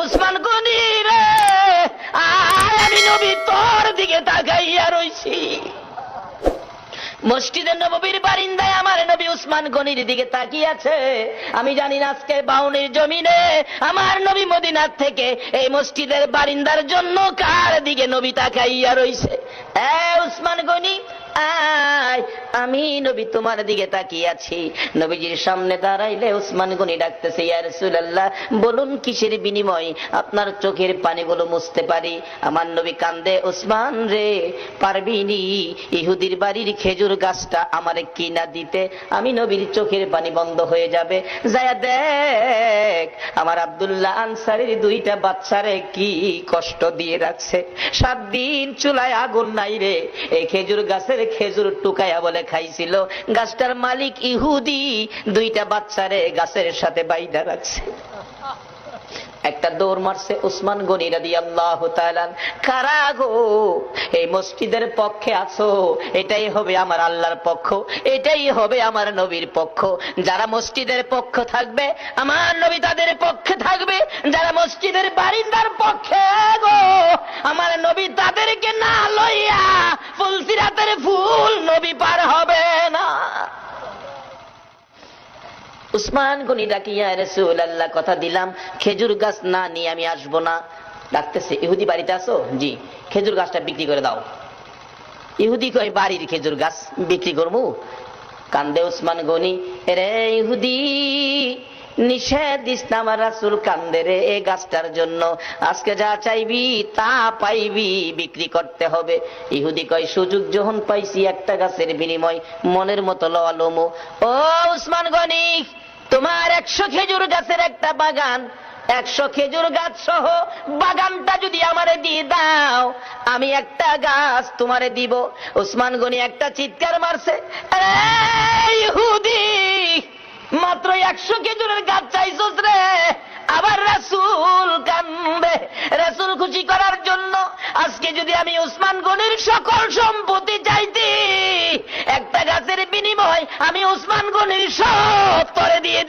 উসমান গনি রে আয় আমি নবী তোর দিকে তাকাইয়া রইছি। মসজিদের নবীর বারিন্দায় আমার নবী উসমান গনির দিকে তাকিয়ে আছে আমি জানি না আজকে বাউনির জমিনে আমার নবী মদিনার থেকে এই মসজিদের বারিন্দার জন্য কার দিকে নবী তাকাইয়া রইছে। এ উসমান গনি, আয় আমি নবী তোমার দিকে তাকিয়ে নবীজির সামনে দাঁড়াইলে উসমান গনি ডাকতেছে, ইয়া রাসূলুল্লাহ, বলুন কিসের বিনিময় আপনার চোখের পানিগুলো মুছতে পারি? আমার নবী কান্দে, উসমান রে পারবিনি ইহুদির বাড়ির খেজুর গাছটা আমারে কিনা দিতে? আমি নবীর চোখের পানি বন্ধ হয়ে যাবে। যায়া দেখ, আমার আব্দুল্লাহ আনসারের দুইটা বাচ্চারে কি কষ্ট দিয়ে রাখছে। সাত দিন চুলায় আগুন নাই রে, এই খেজুর গাছের খেজুর টুকায়া বলে খাইছিল গাছটার মালিক ইহুদি, দুইটা বাচ্চারে গাছের সাথে বাইদা রাখছে। একটা দৌড় মারছে উসমান গনি রাদি আল্লাহ কারা গো? এই মসজিদের পক্ষে আছো? এটাই হবে আমার আল্লাহর পক্ষ, এটাই হবে আমার নবীর পক্ষ। যারা মসজিদের পক্ষ থাকবে, আমার নবী তাদের পক্ষে থাকবে। যারা মসজিদের বারিন্দার পক্ষে, গো, আমার নবী তাদেরকে না লইয়া ফুলসিরাতের ফুল নবী পার হবে না উসমান গনি ডাকিয়া রসুল আল্লাহ কথা দিলাম। খেজুর গাছ না নিয়ে আমি আসব না। ডাকতেছে, ইহুদি বাড়িতে আসো জি। খেজুর গাছটা বিক্রি করে দাও। ইহুদি কয়, বাড়ির খেজুর গাছ বিক্রি করব? কান্দে উসমান গনি রে ইহুদি নিষেধ ইসলাম রাসুল কান্দে রে এই গাছটার জন্য। আজকে যা চাইবি তা পাইবি, বিক্রি করতে হবে। ইহুদি কয়, সুযোগ যখন পাইছি একটা গাছের বিনিময়, মনের মতো লওয়ালমো ও উসমান গনি, তোমার একশো খেজুর গাছের একটা বাগান, একশো খেজুর গাছ সহ বাগানটা যদি আমারে দিয়ে দাও, আমি একটা গাছ তোমারে দিব। উসমান গনি একটা চিৎকার মারছে আজকে যদি আমি উসমান গনির সকল সম্পত্তি চাইতি একটা গাছের বিনিময় আমি উসমান গনির সব করে দিয়ে